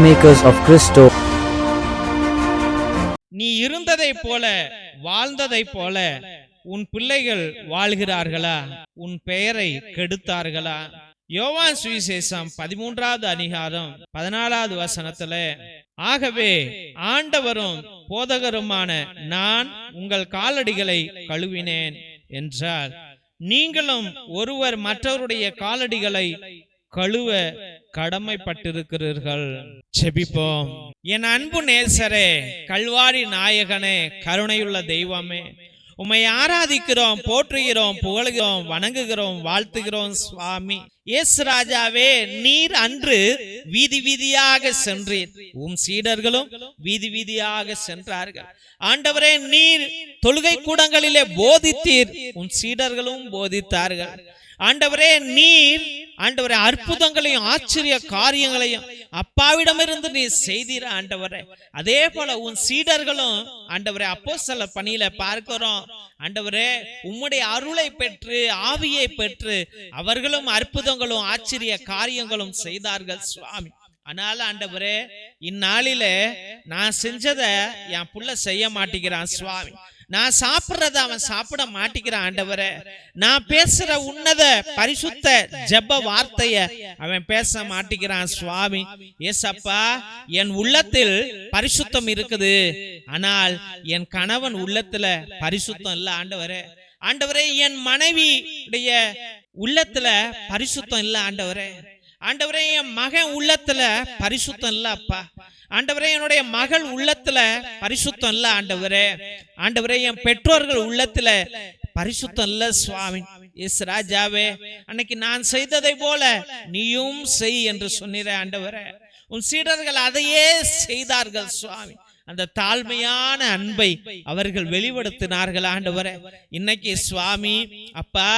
Peacemakers of Christo. நீ இருந்ததைப் போல வாழ்ந்ததைப் போல உன் பிள்ளைகள் வாழ்கிறார்களா? உன் பெயரை கெடுத்தார்களா? யோவான் சுவிசேஷம் பதிமூன்றாவது அதிகாரம் பதினாலாவது வசனத்துல ஆகவே ஆண்டவரும் போதகருமான நான் உங்கள் காலடிகளை கழுவினேன் என்றார். நீங்களும் ஒருவர் மற்றவருடைய காலடிகளை கழுவ கடமைப்பட்டிருக்கிறீர்கள். செபிப்போம் என் அன்பு நேசரே கல்வாரி நாயகனே கருணையுள்ள தெய்வமே உம்மை ஆராதிக்கிறோம் போற்றுகிறோம் புகழ்கிறோம் வணங்குகிறோம் வாழ்த்துகிறோம் சுவாமி. இயேசு ராஜாவே நீர் அன்று வீதி வீதியாக சென்றீர். உம் சீடர்களும் வீதி வீதியாக சென்றார்கள். ஆண்டவரே நீர் தொழுகை கூடங்களிலே போதித்தீர். உன் சீடர்களும் போதித்தார்கள். ஆண்டவரே நீர் ஆண்டவரே அற்புதங்களையும் ஆச்சரிய காரியங்களையும் அப்பாவிடமிருந்து நீ செய்தீர ஆண்டவரே. அதே போல உன் சீடர்களும் ஆண்டவரே அப்போ சில பணியில பார்க்கிறோம். ஆண்டவரே உம்முடைய அருளை பெற்று ஆவியை பெற்று அவர்களும் அற்புதங்களும் ஆச்சரிய காரியங்களும் செய்தார்கள் சுவாமி. அதனால ஆண்டவரே இந்நாளில நான் செஞ்சத என் புள்ள செய்ய மாட்டேங்கிறான் சுவாமி. நான் சாப்பிடுறத அவன் சாப்பிட மாட்டிக்கிறான் ஆண்டவர. நான் பேசுற உன்னத பரிசுத்த ஜெப வார்த்தைய அவன் பேச மாட்டேங்கிறான் சுவாமி. ஏசப்பா என் உள்ளத்தில் பரிசுத்தம் இருக்குது. ஆனால் என் கணவன் உள்ளத்துல பரிசுத்தம் இல்ல ஆண்டவரே. ஆண்டவரே என் மனைவியுடைய உள்ளத்துல பரிசுத்தம் இல்ல ஆண்டவரே. ஆண்டவரே என் மகன் உள்ளத்துல பரிசுத்தம் இல்ல அப்பா. ஆண்டவரே என்னுடைய மகள் உள்ளத்துல பரிசுத்தம் இல்ல ஆண்டவரே. ஆண்டவரே என் பெற்றோர்கள் உள்ளத்துல பரிசுத்தம் இல்ல சுவாமி. எஸ் ராஜாவே அன்னைக்கு நான் செய்ததை போல நீயும் செய் என்று சொன்னிற ஆண்டவரே. உன் சீடர்கள் அதையே செய்தார்கள் சுவாமி. அந்த தாழ்மையான அன்பை அவர்கள் வெளிப்படுத்தினார்கள் ஆண்டவரே. இன்னைக்கு சுவாமி அப்பா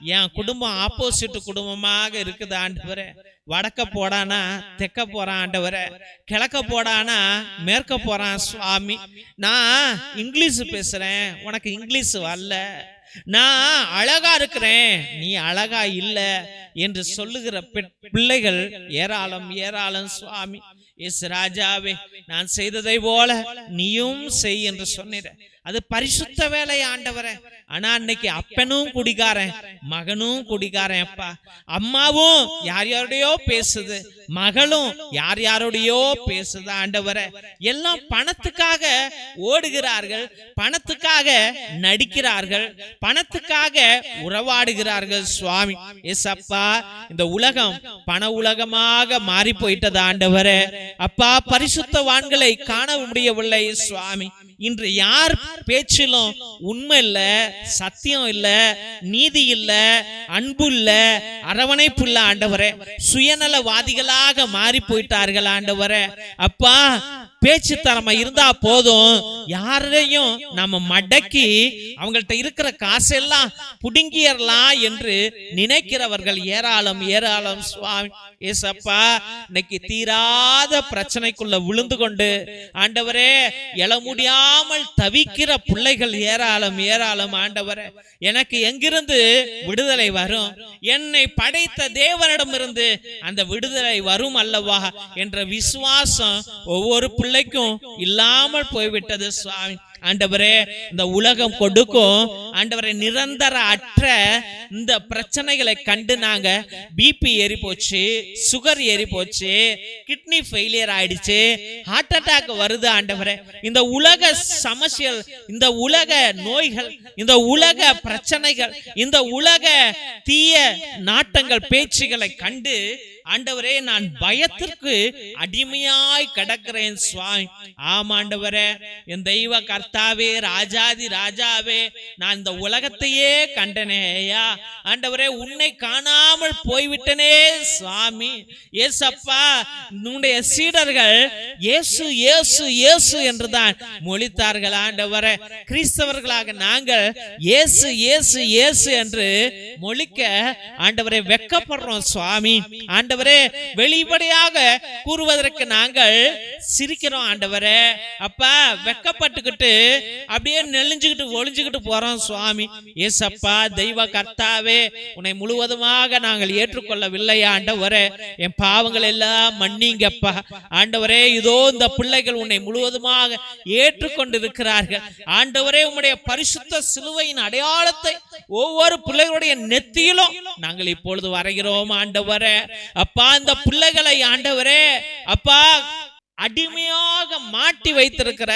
என் குடும்பம் ஆப்போசிட் குடும்பமாக இருக்குது ஆண்டவரே. வடக்க போடானா தெக்க போறான் ஆண்டவரே. கிழக்க போடானா மேற்க போறான் சுவாமி. நான் இங்கிலீஷ் பேசுறேன் உனக்கு இங்கிலீஷ் வரல. நான் அழகா இருக்கிறேன் நீ அழகா இல்ல என்று சொல்லுகிற பிள்ளைகள் ஏராளம் ஏராளம் சுவாமி. எஸ் ராஜாவே நான் செய்ததை போல நீயும் செய் என்று சொன்னிட அது பரிசுத்த வேலை ஆண்டவரே. ஆனா அன்னைக்கு அப்பனும் குடிகாரன் மகனும் குடிகாரன் அப்பா. அம்மாவும் யார் யாரோடையோ பேசுது மகளும் யார் யாரோடையோ பேசுது ஆண்டவரே. எல்லாம் பணத்துக்காக ஓடுகிறார்கள் பணத்துக்காக நடிக்கிறார்கள் பணத்துக்காக உறவாடுகிறார்கள் சுவாமி. எஸ் அப்பா இந்த உலகம் பண உலகமாக மாறி போயிட்டது ஆண்டவரே. அப்பா பரிசுத்தவான்களை காண முடியவில்லை சுவாமி. இன்று யார் பேச்சிலும் உண்மை இல்ல சத்தியம் இல்ல நீதி இல்ல அன்பு இல்ல அரவணைப்பு இல்ல ஆண்டவரே. சுயநலவாதிகளாக மாறி போயிட்டார்கள் ஆண்டவரே. அப்பா பேச்சு திறமை இருந்தா போதும். யாரையும் நம்ம மடக்கி அவங்கள்ட்ட இருக்கிற காசெல்லாம் புடுங்கிடலாம் என்று நினைக்கிறவர்கள் ஏராளம் ஏராளம். சுவாமி ஏசப்பா இன்னைக்கு தீராத பிரச்சனைக்குள்ள விழுந்து கொண்டு ஆண்டவரே எழ முடியாமல் தவிக்கிற பிள்ளைகள் ஏராளம் ஏராளம் ஆண்டவரே. எனக்கு எங்கிருந்து விடுதலை வரும்? என்னை படைத்த தேவனிடமிருந்து அந்த விடுதலை வரும் அல்லவா? என்ற விசுவாசம் ஒவ்வொரு பிள்ளைக்கும் இல்லாமல் போய்விட்டது சுவாமி. ஆண்டவரே இந்த உலகம் கொடுக்கும். ஆண்டவரே நிரந்தர அற்ற இந்த பிரச்சனைகளை கண்டு நாங்க பிபி ஏறி போச்சு சுகர் ஏறி போச்சு கிட்னி ஃபெயிலியர் ஆயிடுச்சு ஹார்ட் அட்டாக் வருது ஆண்டவரே. இந்த உலக சமசியல் இந்த உலக நோய்கள் இந்த உலக பிரச்சனைகள் இந்த உலக தீய நாட்டங்கள் பேச்சுகளை கண்டு ஆண்டவரே நான் பயத்திற்கு அடிமையாய் கிடக்கிறேன் சுவாமி. ஆமாண்டவரே என் தெய்வ கர்த்தாவே ராஜாதி ராஜாவே நான் இந்த உலகத்தையே கண்டனே ஐயா. ஆண்டவரே உன்னை காணாமல் போய்விட்டனே சுவாமி. ஏசப்பா உன்னுடைய சீடர்கள் இயேசு இயேசு இயேசு என்றுதான் மொழித்தார்கள் ஆண்டவரே. கிறிஸ்தவர்களாக நாங்கள் இயேசு இயேசு இயேசு என்று மொழிக்க ஆண்டவரை வெக்கப்படுறோம் சுவாமி. ஆண்டவர் ஆண்டவரே வெளிப்படையாக கூறுவதற்கு நாங்கள் சிரிக்கிறோம் ஆண்டவரே. அப்ப வெக்கப்பட்டுக்கிட்டு அப்படியே நெளிஞ்சுக்கிட்டு ஒளிஞ்சுக்கிட்டு போறோம் சுவாமி. ஏசப்பா தெய்வ கர்த்தாவே உன்னை முழுவதுமாக நாங்கள் ஏற்றுக்கொள்ளவில்லை ஆண்டவரே. என் பாவங்கள் எல்லாம் மன்னிங்கப்பா. ஆண்டவரே இதோ இந்த பிள்ளைகள் உன்னை முழுவதுமாக ஏற்றுக்கொண்டு இருக்கிறார்கள் ஆண்டவரே உம்முடைய பரிசுத்த சிலுவையின் அடையாளத்தை ஒவ்வொரு பிள்ளைகளுடைய நெத்தியிலும் நாங்கள் இப்பொழுது வரைகிறோம் ஆண்டவரே. அப்பா இந்த பிள்ளைகளை ஆண்டவரே அப்பா அடிமையாக மாட்டி வைத்திருக்கிற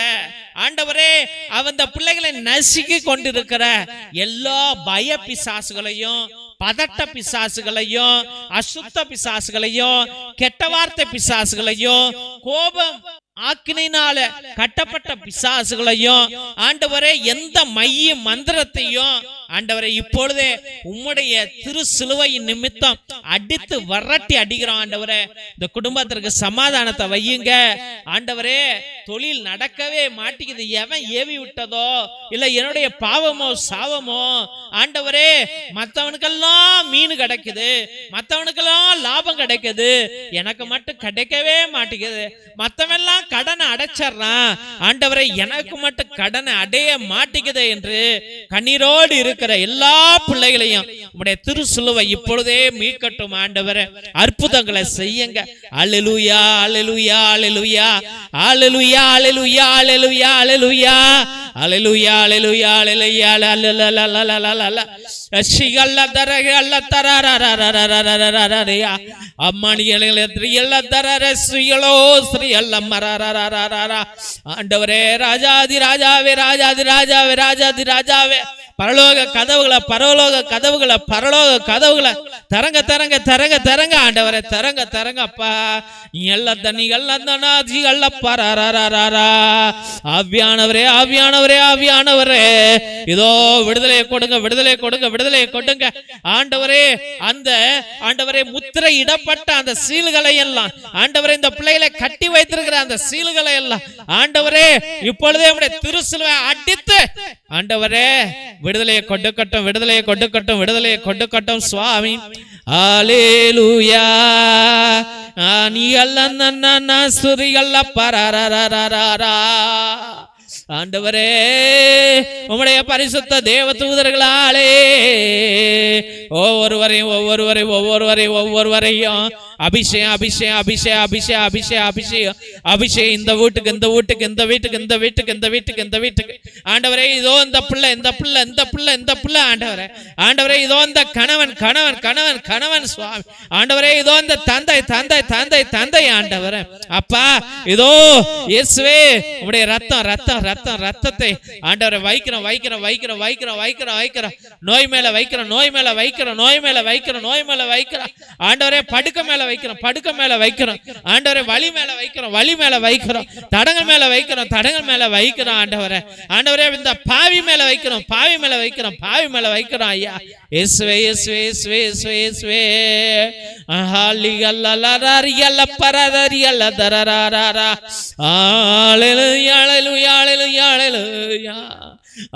ஆண்டவரே அவன் பிள்ளைகளை நசுக்கி கொண்டிருக்கிற எல்லா பய பிசாசுகளையும் பதட்ட பிசாசுகளையும் அசுத்த பிசாசுகளையும் கெட்ட வார்த்தை பிசாசுகளையும் கோபம் ஆக்கினால கட்டப்பட்ட பிசாசுகளையும் ஆண்டவரே எந்த மைய மந்திரத்தையும் ஆண்டவரை இப்பொழுதே உம்முடைய திரு சிலுவையின் நிமித்தம் அடித்து வரட்டி அடிக்கிறோம் ஆண்டவரே. இந்த குடும்பத்திற்கு சமாதானத்தை வையுங்க. ஆண்டவரே தொழில் நடக்கவே மாட்டேங்குது. எவன் ஏவி விட்டதோ இல்ல என்னுடைய பாவமோ சாவமோ ஆண்டவரே மற்றவனுக்கெல்லாம் மீன் கிடைக்குது. மற்றவனுக்கெல்லாம் லாபம் கிடைக்குது. எனக்கு மட்டும் கிடைக்கவே மாட்டேங்குது. மற்றவெல்லாம் தான் கடனை அடைச்சிடுறான். ஆண்டவரை எனக்கு மட்டும் கடனை அடைய மாட்டேங்குது என்று கண்ணீரோடு இருக்கிற எல்லா பிள்ளைகளையும் உடைய திருசுலுவை இப்பொழுதே மீட்கட்டும் ஆண்டவரை. அற்புதங்களை செய்யுங்க. அழலுயா அழலுயா அழலுயா அழலுயா அழலுயா அழலுயா அழலுயா அலலுயா அலலுயா அலலுயா ரசிகல்ல தரக அல்ல தரா அம்மானிகளே ஸ்ரீயல்ல தர ஸ்ரீயலோ ஸ்ரீயல்ல மரா ஆண்டவரே ராஜாதி ராஜாவே ராஜாதி ராஜாவே ராஜாதி ராஜாவே பரலோக கதவுகளை பரலோக கதவுகளை பரலோக கதவுகளை தரங்க தரங்க தரங்க தரங்க ஆண்டவரை தரங்க தரங்க அப்பா எல்லாம் தண்ணிகள் எல்லாம் தனாதிகள் ஆவியானவரே ஆவியானவர் ஆவியானவரே. இதோ விடுதலையை கொடுங்க விடுதலை கொடுங்க விடுதலையை கொடுங்க. ஆண்டவரே அந்த ஆண்டவரே முத்திரை இடப்பட்ட அந்த சீல்களை எல்லாம் ஆண்டவரே இந்த பிள்ளைகளை கட்டி வைத்திருக்கிற அந்த சீல்களை எல்லாம் ஆண்டவரே இப்பொழுதே உடைய திருசிலுவை அடித்து ஆண்டவரே விடுதலையை கொடுக்கட்டும் விடுதலையை கொடுக்கட்டும் விடுதலையை கொடுக்கட்டும் சுவாமி. ஆலேலூயா நீ அல்ல சுரிகல்ல பரரரரரரா. ஆண்டவரே உம்முடைய பரிசுத்த தேவ தூதர்களாலே ஒவ்வொருவரையும் ஒவ்வொருவரையும் ஒவ்வொருவரையும் ஒவ்வொருவரையும் அபிஷேகம் அபிஷேகம் அபிஷேகம் அபிஷேகம் அபிஷேகம் அபிஷேகம் அபிஷேகம் இந்த வீட்டுக்கு இந்த வீட்டுக்கு இந்த வீட்டுக்கு இந்த வீட்டுக்கு இந்த வீட்டுக்கு இந்த வீட்டுக்கு. ஆண்டவரே இதோ இந்த பிள்ளை இந்த பிள்ளை இந்த பிள்ளை இந்த பிள்ளை ஆண்டவரே. ஆண்டவரே இதோ இந்த கணவன் கணவன் கணவன் கணவன் சுவாமி. ஆண்டவரே இதோ இந்த தந்தை தந்தை தந்தை தந்தை ஆண்டவரே. அப்பா இதோ இயேசுவே உடைய ரத்தம் ரத்தம் ரத்தம் ரத்தத்தை ஆண்டவரை வைக்கிறோம் வைக்கிறோம் வைக்கிறோம் வைக்கிறோம் வைக்கிறோம் வைக்கிறோம். நோய் மேல வைக்கிறோம் நோய் மேல வைக்கிறோம் நோய் மேல வைக்கிறோம் நோய் மேல வைக்கிறோம். ஆண்டவரே படுக்க மேல வைக்கிறோம் படுக்க மேல வைக்கிறோம். ஆண்டவரை வழி மேல வைக்கிறோம் வழி மேல வைக்கிறோம். தடங்கள் மேல வைக்கிறோம் தடங்கள் மேல வைக்கிறோம் ஆண்டவரை. ஆண்டவரே இந்த பாவி மேல வைக்கிறோம் பாவி மேல வைக்கிறோம் பாவி மேல வைக்கிறோம் ஐயா. இயேசுவே இயேசுவே இயேசுவே இயேசுவே இயேசுவே. ஆஹாலிகல்ல லரரியல்ல பரதரியல்ல தரராரா ஆளெலு யாழெலு யாழெலு யாழெலு யா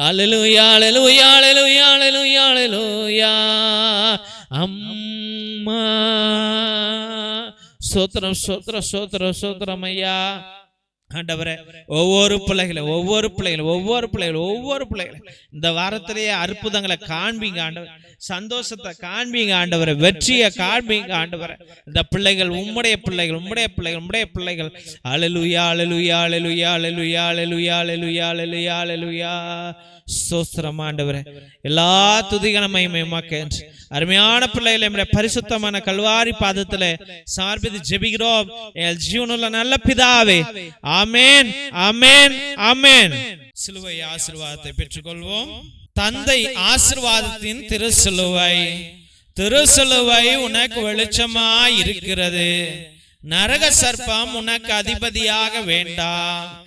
அலலு யாழெலு யாழெலு யா அம்மா. சோத்திரம் சோத்திரம் சோத்திரம் சோத்திரம் ஐயா. ஆண்டவரே ஒவ்வொரு பிள்ளைகளும் ஒவ்வொரு பிள்ளைகளும் ஒவ்வொரு பிள்ளைகளும் ஒவ்வொரு பிள்ளைகளும் இந்த வாரத்திலேயே அற்புதங்களை காண்பீங்க ஆண்டவர். சந்தோஷத்தை காண்பீங்க ஆண்டவரை. வெற்றியை காண்பீங்க ஆண்டவரை. இந்த பிள்ளைகள் உம்முடைய பிள்ளைகள் உம்முடைய பிள்ளைகள் உம்முடைய பிள்ளைகள். அழலுயா அழலுயா அழலுயா அழலுயா அழலுயா அழலுயா அழலுயா அழலுயா சோஸ்திரம் ஆண்டவரே. எல்லா துதிகனமையுமாக்க அருமையான பிள்ளைகளை நம்முடைய பரிசுத்தமான கல்வாரி பாதத்துல சார்பித்து ஜெபிக்கிறோம். என் ஜீவனுள்ள நல்ல பிதாவே. ஆமேன் ஆமேன் ஆமேன். சிலுவை ஆசிர்வாதத்தை பெற்றுக்கொள்வோம். தந்தை ஆசிர்வாதத்தின் திருசிலுவை திருசிலுவை உனக்கு வெளிச்சமா இருக்கிறது. நரக சர்ப்பம் உனக்கு அதிபதியாக வேண்டாம்.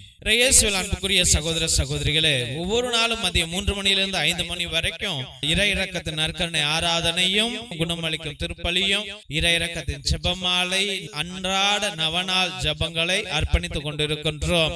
இயேசுவில் அன்புக்குரிய சகோதர சகோதரிகளே ஒவ்வொரு நாளும் மதியம் மூன்று மணியிலிருந்து ஐந்து மணி வரைக்கும் இறை இறக்கத்தின் நற்கரணை ஆராதனையும் குணமளிக்கும் திருப்பலியும் இறை இறக்கத்தின் ஜெபமாலை அன்றாட நவநாள் ஜெபங்களை அர்ப்பணித்துக் கொண்டிருக்கின்றோம்.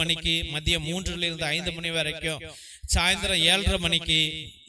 மணிக்கு மதியம் மூன்றுல இருந்து ஐந்து மணி வரைக்கும் சாயந்தரம் ஏழரை மணிக்கு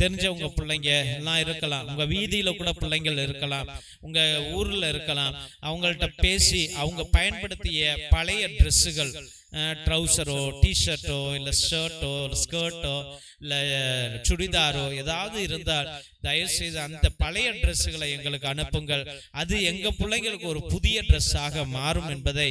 தெரிஞ்சவங்க பிள்ளைங்க எல்லாம் இருக்கலாம். உங்க வீதியில கூட பிள்ளைங்கள் இருக்கலாம். உங்க ஊர்ல இருக்கலாம். அவங்கள்ட்ட பேசி அவங்க பயன்படுத்திய பழைய ட்ரெஸ்ஸுகள் ட்ரௌசரோ டிஷர்ட்டோ இல்லை ஷர்ட்டோ இல்லை ஸ்கர்ட்டோ இல்லை சுடிதாரோ ஏதாவது இருந்தால் தயவு செய்து அந்த பழைய ட்ரெஸ்ஸுகளை எங்களுக்கு அனுப்புங்கள். அது எங்கள் பிள்ளைங்களுக்கு ஒரு புதிய ட்ரெஸ்ஸாக மாறும் என்பதை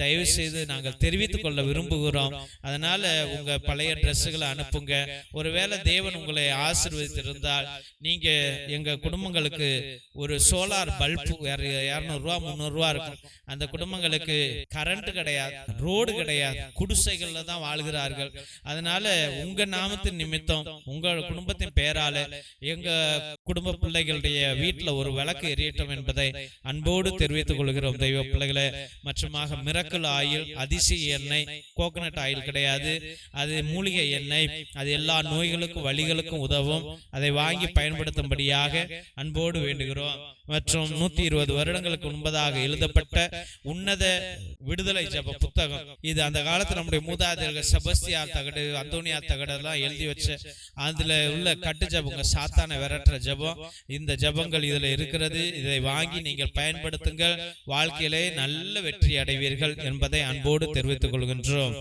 தயவு செய்து நாங்கள் தெரிவித்துக் கொள்ள விரும்புகிறோம். அதனால உங்க பழைய ட்ரெஸ்ஸுகளை அனுப்புங்க. ஒருவேளை தேவன் உங்களை ஆசிர்வதித்திருந்தால் நீங்க எங்க குடும்பங்களுக்கு ஒரு சோலார் பல்பு இரநூறுவா முந்நூறுரூவா இருக்கும். அந்த குடும்பங்களுக்கு கரண்ட் கிடையாது ரோடு கிடையாது குடிசைகள்ல தான் வாழ்கிறார்கள். அதனால உங்க நாமத்தின் நிமித்தம் உங்க குடும்பத்தின் பெயரால எங்க குடும்ப பிள்ளைகளுடைய வீட்டில் ஒரு விளக்கு எரியட்டும் என்பதை அன்போடு தெரிவித்துக் கொள்கிறோம். தெய்வ பிள்ளைகளே மற்றுமாக மிரக்கல் ஆயில் அதிசய எண்ணெய் கோகனட் ஆயில் கிடையாது. அது மூலிகை எண்ணெய். அது எல்லா நோய்களுக்கும் வழிகளுக்கும் உதவும். அதை வாங்கி பயன்படுத்தும்படியாக அன்போடு வேண்டுகிறோம். மற்றும் நூத்தி இருபது வருடங்களுக்கு முன்பதாக எழுதப்பட்ட உன்னத விடுதலை ஜப புத்தகம். இது அந்த காலத்துல நம்முடைய மூதாதையர்கள் செபஸ்தியா தகடு அந்தோனியா தகடு எல்லாம் எழுதி வச்ச அதுல உள்ள கட்டு ஜபங்க சாத்தான விரட்டுற ஜபம். இந்த ஜபங்கள் இதுல இருக்கிறது. இதை வாங்கி நீங்கள் பயன்படுத்துங்கள். வாழ்க்கையிலே நல்ல வெற்றி அடைவீர்கள் என்பதை அன்போடு தெரிவித்துக் கொள்கின்றோம்.